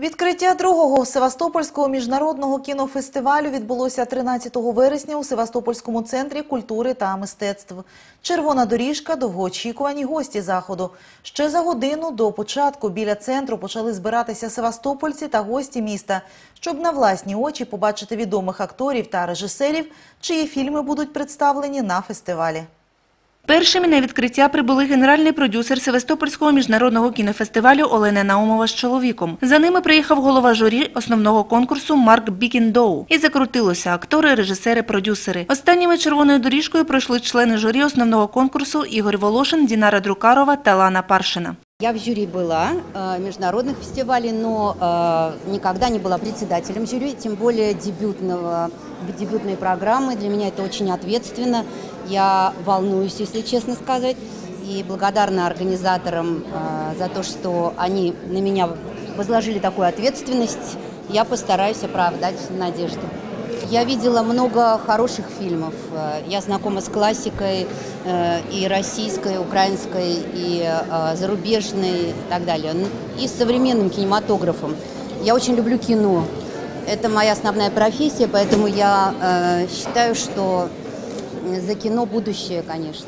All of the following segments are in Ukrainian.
Відкриття другого Севастопольського міжнародного кінофестивалю відбулося 13 вересня у Севастопольському центрі культури та мистецтв. Червона доріжка, довгоочікувані гості заходу. Ще за годину до початку біля центру почали збиратися севастопольці та гості міста, щоб на власні очі побачити відомих акторів та режисерів, чиї фільми будуть представлені на фестивалі. Першими на відкриття прибули генеральний продюсер Севастопольського міжнародного кінофестивалю Олена Наумова з чоловіком. За ними приїхав голова журі основного конкурсу Марк Бікіндоу. І закрутилося актори, режисери, продюсери. Останніми червоною доріжкою пройшли члени журі основного конкурсу Ігор Волошин, Дінара Друкарова та Лана Паршина. Я в жюри была э, международных фестивалей, но э, никогда не была председателем жюри, тем более дебютного, дебютной программы. Для меня это очень ответственно. Я волнуюсь, если честно сказать, и благодарна организаторам э, за то, что они на меня возложили такую ответственность. Я постараюсь оправдать надежды. Я видела много хороших фильмов. Э, Я знакома с классикой э, и российской, и украинской, и э, зарубежной и так далее. И с современным кинематографом. Я очень люблю кино. Это моя основная профессия, поэтому я считаю, что за кино будущее, конечно.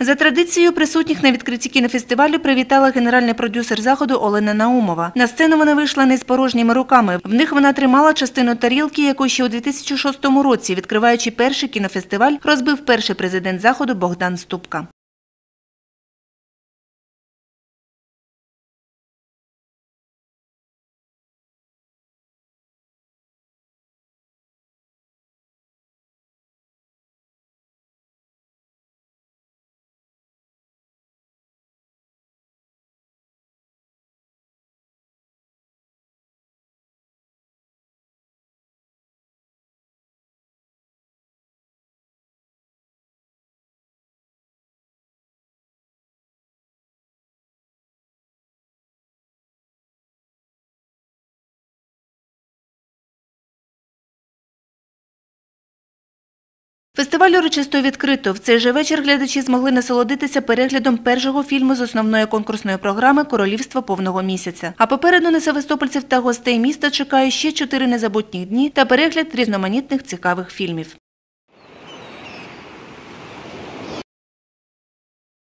За традицією присутніх на відкритті кінофестивалю привітала генеральний продюсер заходу Олена Наумова. На сцену вона вийшла не з порожніми руками. В них вона тримала частину тарілки, яку ще у 2006 році, відкриваючи перший кінофестиваль, розбив перший президент заходу Богдан Ступка. Фестиваль урочисто відкрито. В цей же вечір глядачі змогли насолодитися переглядом першого фільму з основної конкурсної програми Королівство повного місяця. А попереду на севастопольців та гостей міста чекає ще чотири незабутніх дні та перегляд різноманітних цікавих фільмів.